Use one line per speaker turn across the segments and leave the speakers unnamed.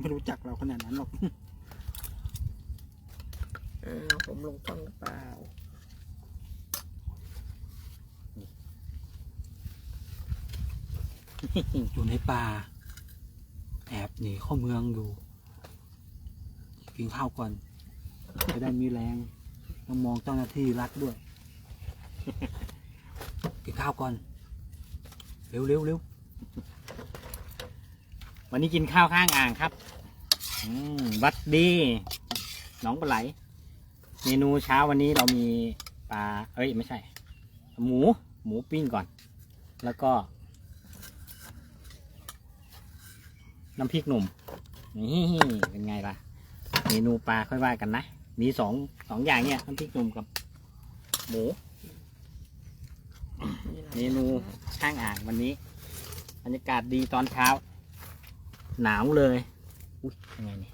ไม่รู้จักเราขนาดนั้นหรอก
อ่าผมลงช่องหรือเปล่า
อยู่ในป่า แอบหนีเข้าเมืองอยู่ กินข้าวก่อน จะได้มีแรงต้องมองเจ้าหน้าที่รัฐด้วย กินข้าวก่อน เร็วเร็วเร็ว
วันนี้กินข้าวข้างอ่างครับวัดดีน้องปลาไหล เมนูเช้าวันนี้เรามีปลา เอ้ยไม่ใช่ หมู หมูปิ้งก่อน แล้วก็ น้ำพริกหนุ่ม นี่เป็นไงล่ะ เมนูปลาค่อยว่ากันนะ มีสองสองอย่างเนี่ย น้ำพริกหนุ่มกับ หมู เมนูข้างอ่างวันนี้บรรยากาศดีตอนเช้า หนาวเลย อุ้ยยังไงนี่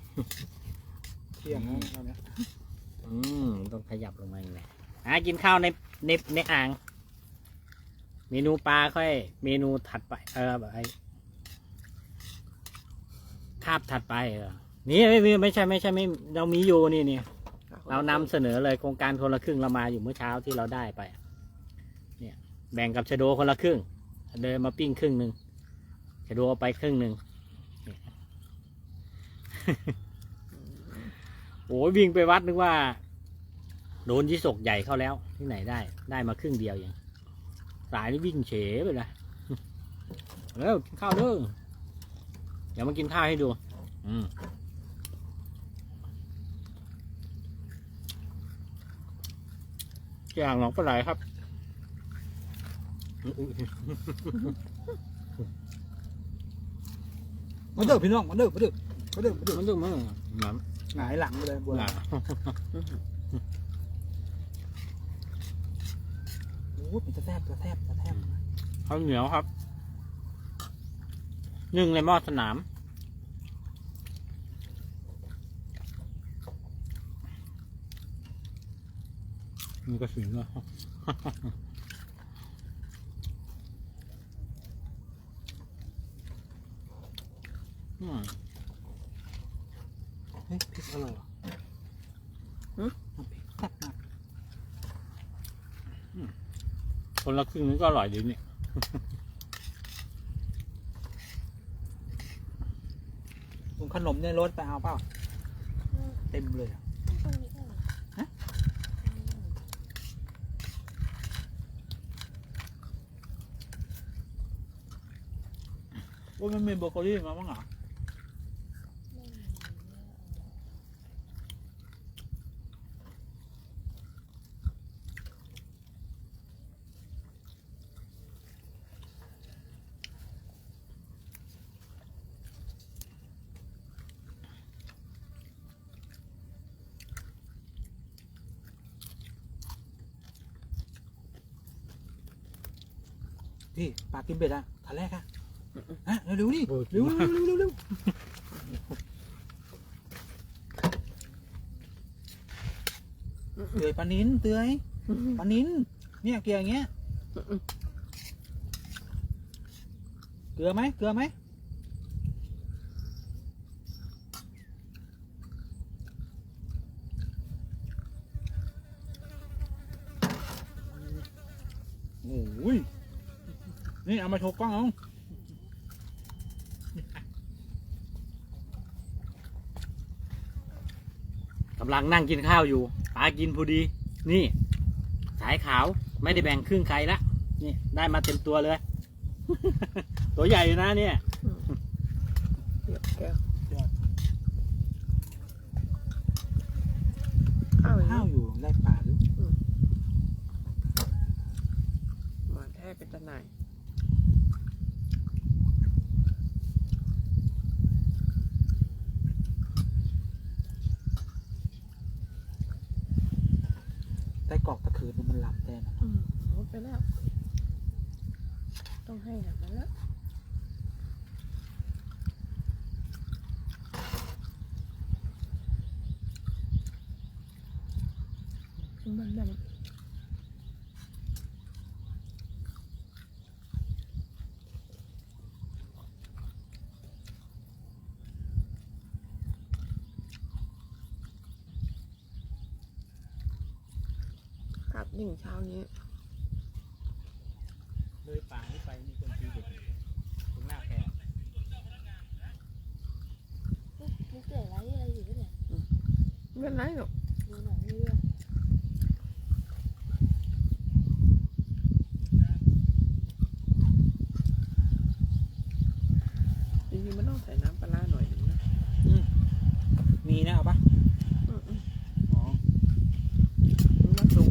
เที่ยงแล้วเราเนี่ย
อืมต้องขยับลงมาอีกเลยอะกินข้าวในในในอ่าง เมนูปลาค่อย เมนูถัดไป เออแบบไอ้คาบถัดไปเออนี่ไม่ไม่ไม่ใช่ไม่ใช่ไม่เรามีอยู่นี่นี่เรานำเสนอเลยโครงการคนละครึ่งเรามาอยู่เมื่อเช้าที่เราได้ไป เนี่ย แบ่งกับชะโดคนละครึ่ง เดินมาปิ้งครึ่งหนึ่งชะโดเอาไปครึ่งหนึ่งเนี่ย โอ้ยวิ่งไปวัดนึกว่า โดนยี่สกใหญ่เข้าแล้วที่ไหนได้ ได้มาครึ่งเดียวอย่างสายนี่วิ่งเฉไปเลยเร็วกินข้าวเด้อเดี๋ยวมากินข้าวให้ดู อืมอย่างหนองปลาไหลครับ
มาเด้อพี่น้อง มาเด้อมาเด้อ มาเด้อมาเด้อ
มันดูมั้งหนอน
หงายหลังไปเลยบัว
หนา
โอ้โหมันจะแทบจะแทบจะแทบ
ข้าวเหนียวครับนึ่งในหม้อสนามมีกระสุนด้วยอืม
เฮ้ยพริกอร่อยว่ะ
หึ
น้ำพริกแซ่บมาก
คนละครึ่งนี้ก็อร่อยดีเนี่ย
ลุงขนมในรถไปเอาเปล่าเต็มเลยอะว่ามันมีเบรอกโคลี่มาบ้างเหรอ พี่ปลากินเบ็ดอะทันแรกอะฮะเร็วๆดิ
โอ้ย
เร็วๆเร็วๆเร็วๆเร็วๆเตือยปลานินเตือยปลานินเนี่ยเกลียอย่างเงี้ยเกลือไหมเกลือไหมโอ้ย นี่เอามาโชว์กล้องเอา
กำลังนั่งกินข้าวอยู่ปลากินพอดี นี่ สายขาวไม่ได้แบ่งครึ่งใครละนี่ได้มาเต็มตัวเลย ตัวใหญ่อยู่นะเนี่ย
เดี๋ยวแก้วข้าวอีก
ข้าวอยู่ไร่ป่า ให้
แบบนั้น
นะมันแบบค
รับหนึ่งเช้านี้
ไม่เป็
น
ไรหรอก
ดูหนังเรื่อง
จริงๆมันต้องใส่น้ำปลาร้าหน่อยหนึงนะ
มีนะเอาปะ
อืมอืม
อ๋อ
มันมาสูง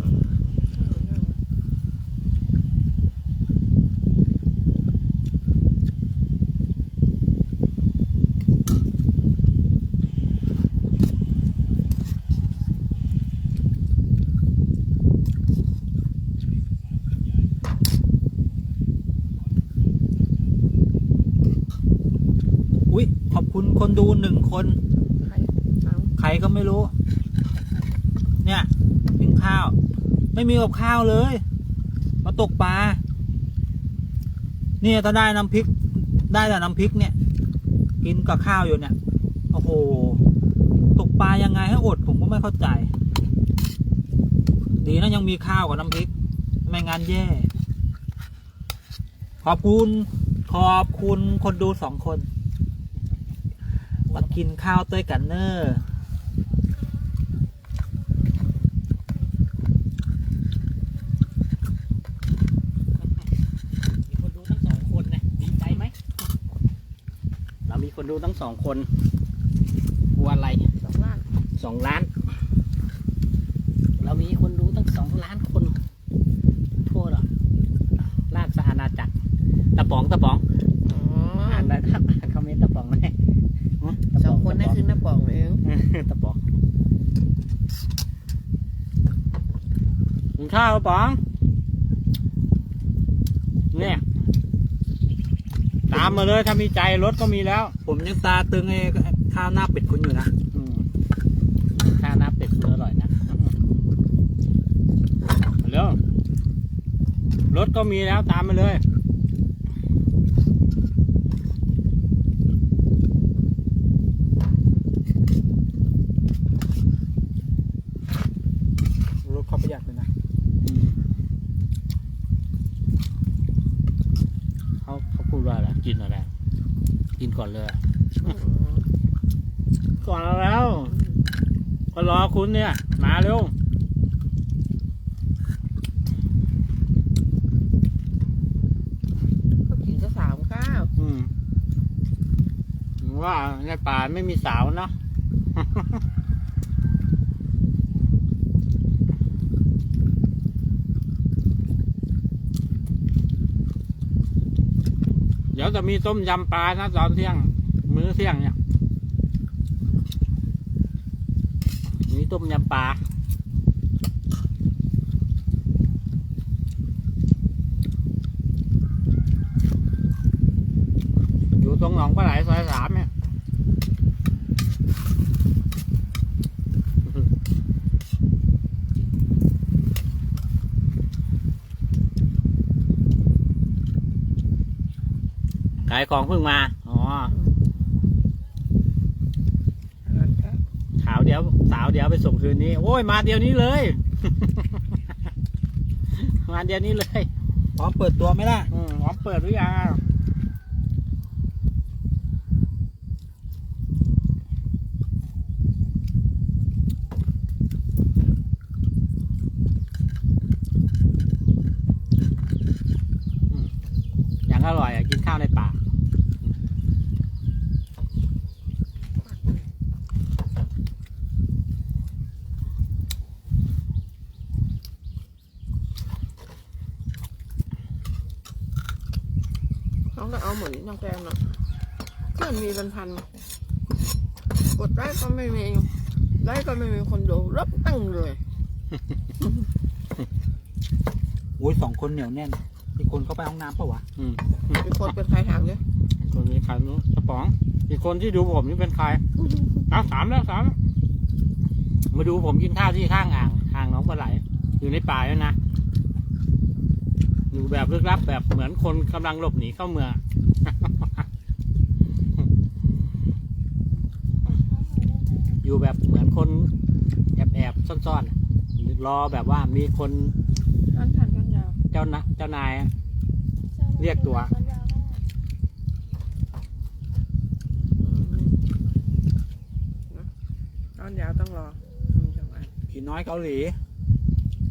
嗯
อุ้ยขอบ คุณคนดูหนึ่งคน
ใครเอา
ใครก็ไม่รู้ เนี่ยกินข้าว ไม่มีกับข้าวเลย มาตกปลา เนี่ยถ้าได้น้ำพริก ได้แต่น้ำพริกเนี่ย กินกับข้าวอยู่เนี่ย โอ้โห ตกปลายังไงให้อดผมก็ไม่เข้าใจ ดีนะยังมีข้าวกับน้ำพริก ไม่งั้นแย่ ขอบคุณ ขอบคุณคนดูสองคน มากินข้าวเต้ยกันเนอร์
มีคนดูทั้งสองคนนะดีใจไหม เรามีคนดูทั้งสองคนกลัวอะไร
สองล้าน
สองล้าน เรามีคนดูตั้งสองล้านคน ทั่วหรอลากสอาณาจักรตะป๋องตะป๋อง
อ๋อ
อ่านได้ครับอ่านคอมเมนต์ตะป๋องไหมฮะตะ
ส
ป๋
องคนนั่น
ตะ
คือน้าปองเอง
ป๋องตะป๋องกิน ข้าวป๋องเนี่ยตามมาเลยถ้ามีใจรถก็มีแล้ว
ผมยังตาตึงไอ้ข้าวหน้าเป็ดคุณอยู่นะ
อืมข้าวหน้าเป็ดคืออร่อยนะเร็วรถก็มีแล้วตามมาเลย
รถเขาประหยัดเลยนะ
เขาเขาพูดว่าอะไรกินอะไร กินก่อนเลย
อืม
ก่อนแล้ว ก็รอคุณเนี่ย มาเร็ว
ก็กินก็สามข้าว
อืมว่าในป่าไม่มีสาวเนาะ เดี๋ยวจะมีต้มยำปลานะตอนเที่ยง มื้อเที่ยงเนี่ย มี ต้มยำปลาอยู่ตรงหนองปลาไหลซอยสามเนี่ยขายของเพิ่งมา อ๋อ
อันนั้นแค่
ขาวเดี๋ยว สาวเดี๋ ยวไปส่งคืนนี้ โอ้ยมาเดี๋ยวนี้เลย มาเดี๋ยวนี้เลย
พร้อมเปิดตัวไหมล่ะ
อืมพร้อมเปิดหรือยังอะอืมอย่างอร่อยอะ กินข้าวในป่า
น้องก็เอาเหมือนน้อง แกงเนาะเพื่อนมีเป็นพันกดไลค์ก็ไม่มีไลค์ก็ไม่มีคนดูรับตั้งเลย
โอ้ยสองคนเหนียวแน่นอีกคนเขาไปห้องน้ำปะวะ
อืม
มีคนเป็นใครถามเนี่ย
คนนี้ใครไม่รู้กระป๋อง อีกคนที่ดูผมนี่เป็นใครเอาสามแล้วสามแล้วมาดูผมกินข้าวที่ข้างอ่างอ่างหนองปลาไหล อยู่ในป่าแล้วยนะอยู่แบบลึกลับแบบเหมือนคนกำลังหลบหนีเข้าเมือง อยู่แบบเหมือนคนแอบแอบซ่อนๆรอแบบว่ามีคน
ท่านผ่านท่านยาว
เจ้านะเจ้านาย เรียกตัว
ท่านยาวต้องรออืมจังหวะ
ผีน้อยเกาหลี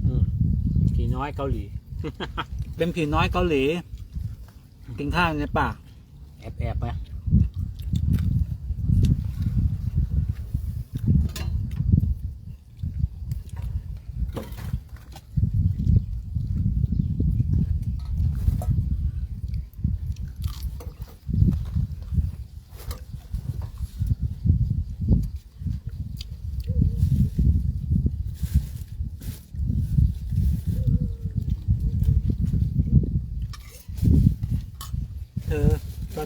อืมผีน้อยเกาหลี
เป็นผีน้อยเกาหลี กินข้าวในป่า
แอบแอบไป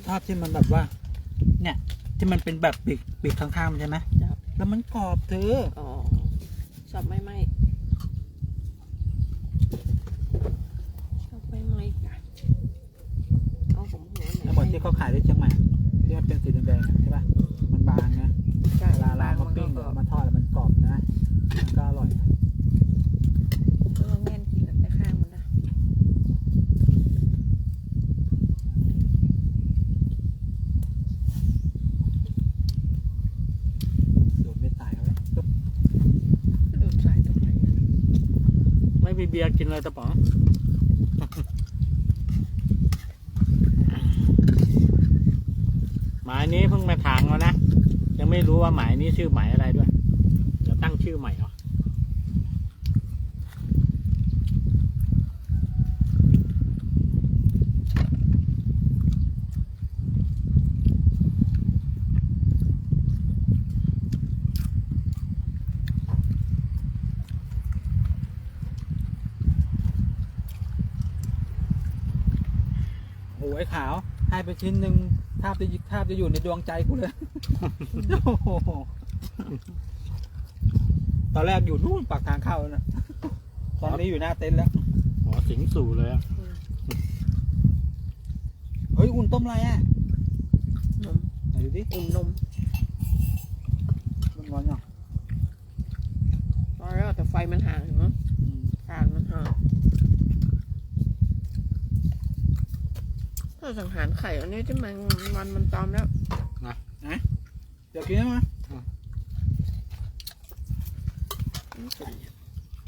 ชอบที่มันแบบว่า เนี่ย ที่มันเป็นแบบปีกปีกข้างๆมันใช่ไหม
จ้ะ
แล้วมันกรอบเธอ
อ๋อชอบไม่ไหมชอบไม่ไหมจ้ะเอาผมหัวไหน
แล้วเหมือนที่เขาขายที่เชียงใหม่ที่มันเป็นสีแดงๆอะใช่ป่ะ มันบางนะ
ใช่
เวลาเรา
บาง
เขา
มัน
ปิ้ง
ก็
เดี๋ยวเอามาทอดแล้วมันกรอบนะ มันก็อร่อย
ก็ลองแง่นกินแต่ข้างมันนะ
โดนไม่ตายเอาไว้ก็
ก็โดนสายตรงไหน
ไมีเบียร์กินเลยตะป๋องหมายนี้เพิ่งมาถางแล้วนะ ยังไม่รู้ว่าหมายนี้ชื่อหมายอะไรด้วย เดี๋ยวตั้งชื่อใหม่เอา อ
โอ้ยขาว ให้ไปชิ้นหนึ่งภาพจะภาพจะอยู่ในดวงใจกูเลยโอ้โหตอนแรกอยู่นู่นปากทางเข้านะตอนนี้อยู่หน้าเต็นท์แล้ว
อ๋อสิงสู่เลยอะ
เฮ้ย อุ่นต้มอะไรอะ
นม
ไหนดูดิ
อุ่นนม
มันร้อนยัง
ตอนแรกแต่ไฟมันห่างอยู่มั้ง
อืม
ทานมันห่าง ถ้าสังหารไข่อันนี้ที่มันวันมันตอมแล้ว
เดี๋ยวกินได้ไหม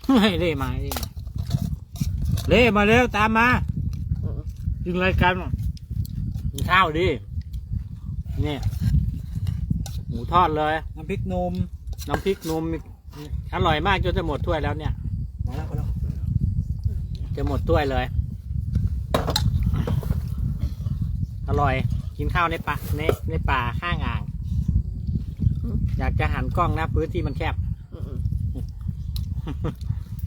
เฮ้ยเล่มาเล่มาเล่มาเร็วตามมา
เออ
กินอะไรกันกินข้าวดิเนี่ยหมูทอดเลย
น้ำพริกนม
น้ำพริกนมอร่อยมากจนจะหมดถ้วยแล้วเนี่ย
พอแล้วพอแล้ว
จะหมดถ้วยเลย อร่อย กินข้าวในป่าในในป่าข้างอ่าง อยากจะหันกล้องนะพื้นที่มันแคบ
เออ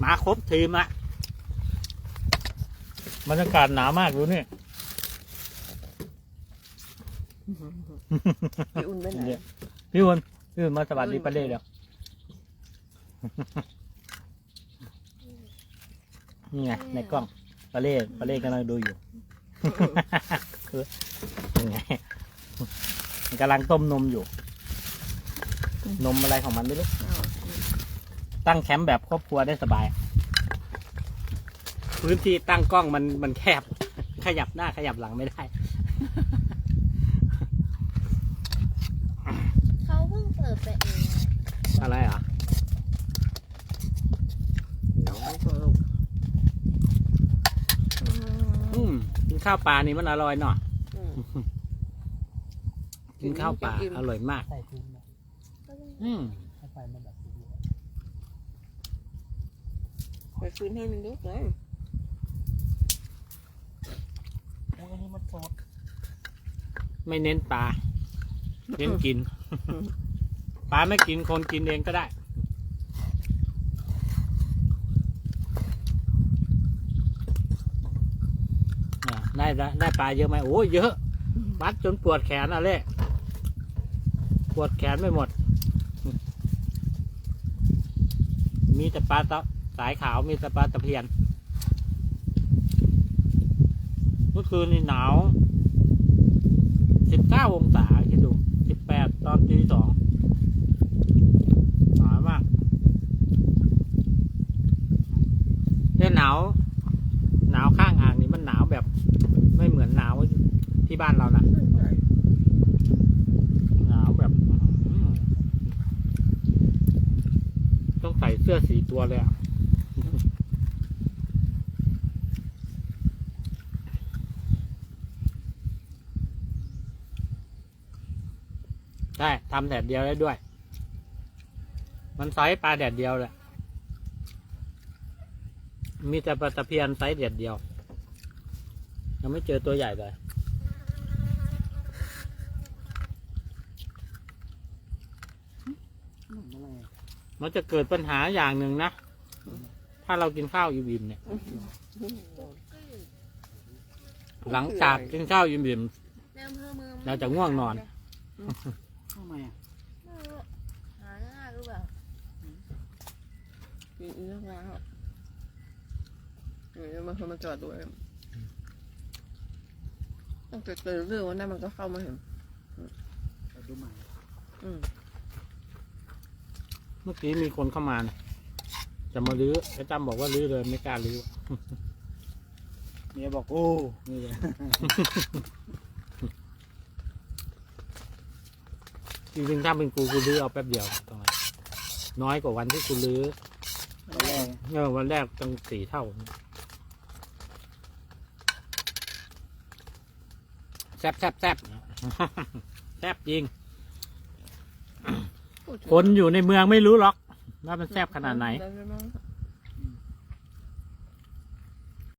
มาครบทีมอะบรรยากาศหนาวมากดูนี่
พี่อุ่นไปไหน
เนี่ยพี่วนพี่วนมาสวัสดีป้าเล่เดี๋ยวนี่ไงในกล้องป้าเล่ป้าเล่กำลังดูอยู่ คือยังไงมันกำลังต้มนมอยู่ นมอะไรของมันไม่รู้ตั้งแคมป์แบบครอบครัวได้สบาย พื้นที่ตั้งกล้องมันมันแคบ ขยับหน้าขยับหลังไม่ได้
เขาเพิ่งเปิดไปเองอะ
อะไรเหรอ
เดี๋ยวเอาเถอะลูกอืม
อืมกินข้าวปลานี่มันอร่อยเนาะ
อืม
กินข้าวปลา
กิน
อร่อยมาก
ใส่ถุงนะ
ก็เพิ่ง
อืม
ถ้าไฟมันแบบ
ไปฟื้นให้มันลุกเลย
โอ้ยอันนี้มันสด
ไม่เน้นปลาเน้นกิน ปลาไม่กินคนกินเองก็ได้ ได้ได้ได้ปลาเยอะไหมโอ้ยเยอะ มัดจนปวดแขนอะไรปวดแขนไม่หมด มีแต่ปลาตะสายขาวมีแต่ปลาตะเพียนเมื่อคืนนี่หนาวสิบเก้าองศาคิดดูสิบแปดตอนตีสองหนาวมาก ต้องใส่เสื้อสีตัวเลยอะได้ทำแดดเดียวได้ด้วย มันไซส์ปลาแดดเดียวแหละมีแต่ปลาตะเพียนไซส์แดดเดียว ยังไม่เจอตัวใหญ่เลย มันจะเกิดปัญหาอย่างหนึ่งนะ ถ้าเรากินข้าวอิ่มๆเนี่ย หลังจากกินข้าวอิ่ม
ในอำเภอเมือง
เราจะง่วงนอน
ทำไมอะ
ไม่รู้อะหาง่ายหรือเปล่า
กินอีกแล้วเดี๋ยวมันคนมาจอดด้วยตั้งแต่เจอเรื่องวันนั้นมันก็เข้ามาเห็น
ไปดูใหม่
อืม
ๆ เมื่อกี้มีคนเข้ามานะจะมาลื้อไอ้ตั้มบอกว่าลื้อเลยไม่กล้าลื้อ
เมียบอกโอ้นี่เลย
จริงๆถ้าเป็นกูกูลื้อเอาแป๊บเดียวตรงนั้นน้อยกว่าวันที่กูลื้อ
ตอนแรก
เออวันแรกตั้งสี่เท่าแซบแซบแซบ แซบจริง
พูดถึง
คนอยู่ในเมืองไม่รู้หรอกว่ามันแซบขนาดไหน
ด้ไหม